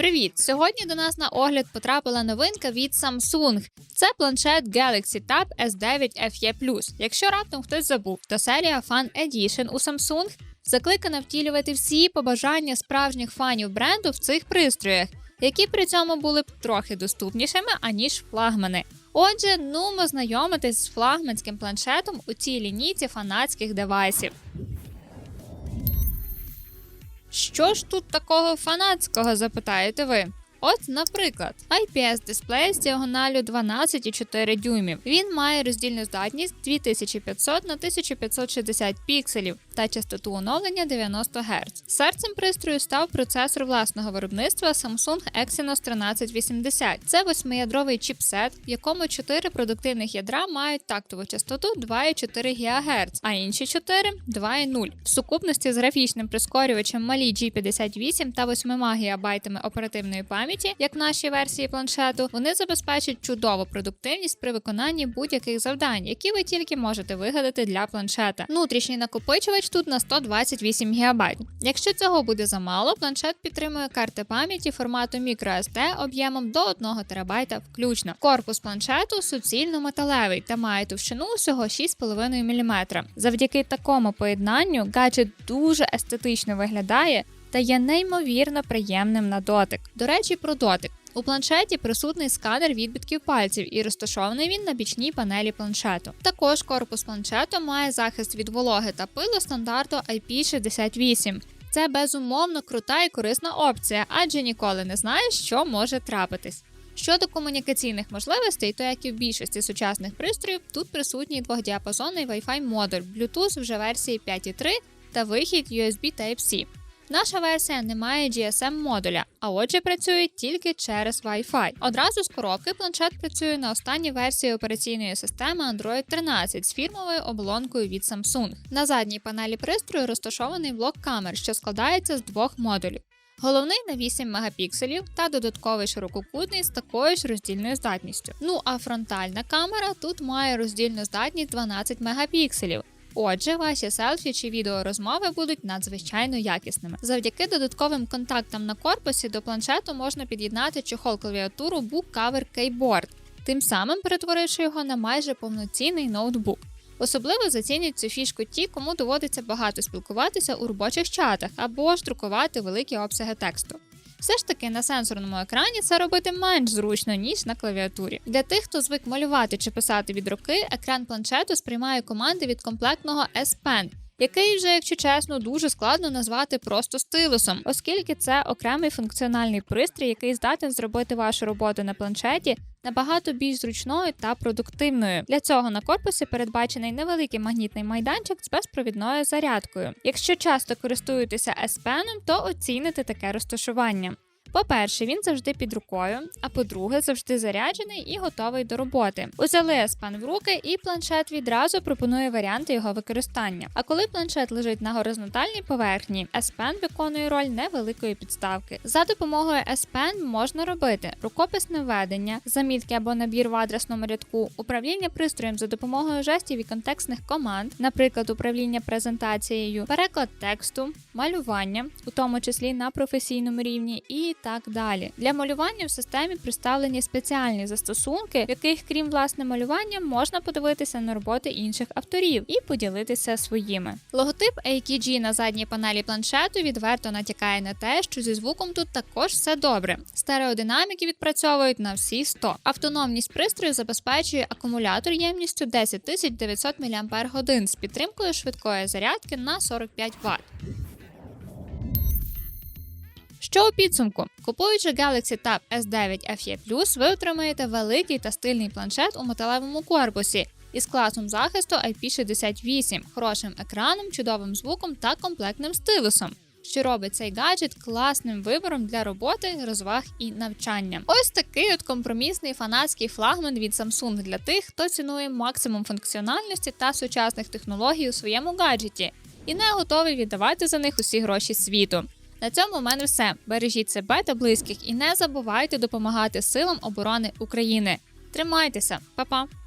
Привіт! Сьогодні до нас на огляд потрапила новинка від Samsung. Це планшет Galaxy Tab S9 FE+. Якщо раптом хтось забув, то серія Fan Edition у Samsung закликана втілювати всі побажання справжніх фанів бренду в цих пристроях, які при цьому були б трохи доступнішими, аніж флагмани. Отже, нумо знайомитись з флагманським планшетом у цій лінійці фанатських девайсів. Що ж тут такого фанатського, запитаєте ви? От, наприклад, IPS дисплей з діагоналю 12,4 дюймів. Він має роздільну здатність 2500 на 1560 пікселів та частоту оновлення 90 Гц. Серцем пристрою став процесор власного виробництва Samsung Exynos 1380. Це восьмиядровий чіпсет, в якому 4 продуктивних ядра мають тактову частоту 2,4 ГГц, а інші 4 2,0. В сукупності з графічним прискорювачем Mali G58 та 8 ГБ оперативної пам'яті, як в нашій версії планшету, вони забезпечать чудову продуктивність при виконанні будь-яких завдань, які ви тільки можете вигадати для планшета. Внутрішній накопичувач тут на 128 ГБ. Якщо цього буде замало, планшет підтримує карти пам'яті формату microSD об'ємом до 1 ТБ включно. Корпус планшету суцільно металевий та має товщину всього 6,5 мм. Завдяки такому поєднанню гаджет дуже естетично виглядає та є неймовірно приємним на дотик. До речі, про дотик. У планшеті присутний сканер відбитків пальців і розташований він на бічній панелі планшету. Також корпус планшету має захист від вологи та пилу стандарту IP68. Це безумовно крута і корисна опція, адже ніколи не знаєш, що може трапитись. Щодо комунікаційних можливостей, то як і в більшості сучасних пристроїв, тут присутній двохдіапазонний Wi-Fi модуль Bluetooth вже версії 5.3 та вихід USB Type-C. Наша версія не має GSM модуля, а отже працює тільки через Wi-Fi. Одразу з коробки планшет працює на останній версії операційної системи Android 13 з фірмовою оболонкою від Samsung. На задній панелі пристрою розташований блок камер, що складається з двох модулів. Головний на 8 мегапікселів та додатковий ширококутний з такою ж роздільною здатністю. Ну а фронтальна камера тут має роздільну здатність 12 мегапікселів. Отже, ваші селфі чи відеорозмови будуть надзвичайно якісними. Завдяки додатковим контактам на корпусі до планшету можна під'єднати чохол клавіатуру Book Cover Keyboard, тим самим перетворивши його на майже повноцінний ноутбук. Особливо зацінять цю фішку ті, кому доводиться багато спілкуватися у робочих чатах або ж друкувати великі обсяги тексту. Все ж таки на сенсорному екрані це робити менш зручно, ніж на клавіатурі. Для тих, хто звик малювати чи писати від руки, екран планшету сприймає команди від комплектного S Pen, який вже, якщо чесно, дуже складно назвати просто стилусом, оскільки це окремий функціональний пристрій, який здатен зробити вашу роботу на планшеті набагато більш зручною та продуктивною. Для цього на корпусі передбачений невеликий магнітний майданчик з безпровідною зарядкою. Якщо часто користуєтеся S-Pen, то оціните таке розташування. По-перше, він завжди під рукою, а по-друге, завжди заряджений і готовий до роботи. Узяли S-Pen в руки, і планшет відразу пропонує варіанти його використання. А коли планшет лежить на горизонтальній поверхні, S-Pen виконує роль невеликої підставки. За допомогою S-Pen можна робити рукописне введення, замітки або набір в адресному рядку, управління пристроєм за допомогою жестів і контекстних команд, наприклад, управління презентацією, переклад тексту, малювання, у тому числі на професійному рівні, і так далі. Для малювання в системі представлені спеціальні застосунки, в яких, крім власне малювання, можна подивитися на роботи інших авторів і поділитися своїми. Логотип AKG на задній панелі планшету відверто натякає на те, що зі звуком тут також все добре. Стереодинаміки відпрацьовують на всі 100. Автономність пристрою забезпечує акумулятор ємністю 10 900 мАч з підтримкою швидкої зарядки на 45 Вт. Що у підсумку, купуючи Galaxy Tab S9 FE+, ви отримаєте великий та стильний планшет у металевому корпусі із класом захисту IP68, хорошим екраном, чудовим звуком та комплектним стилусом. Що робить цей гаджет класним вибором для роботи, розваг і навчання. Ось такий от компромісний фанатський флагман від Samsung для тих, хто цінує максимум функціональності та сучасних технологій у своєму гаджеті і не готовий віддавати за них усі гроші світу. На цьому в мене все. Бережіть себе та близьких і не забувайте допомагати силам оборони України. Тримайтеся, Па-па!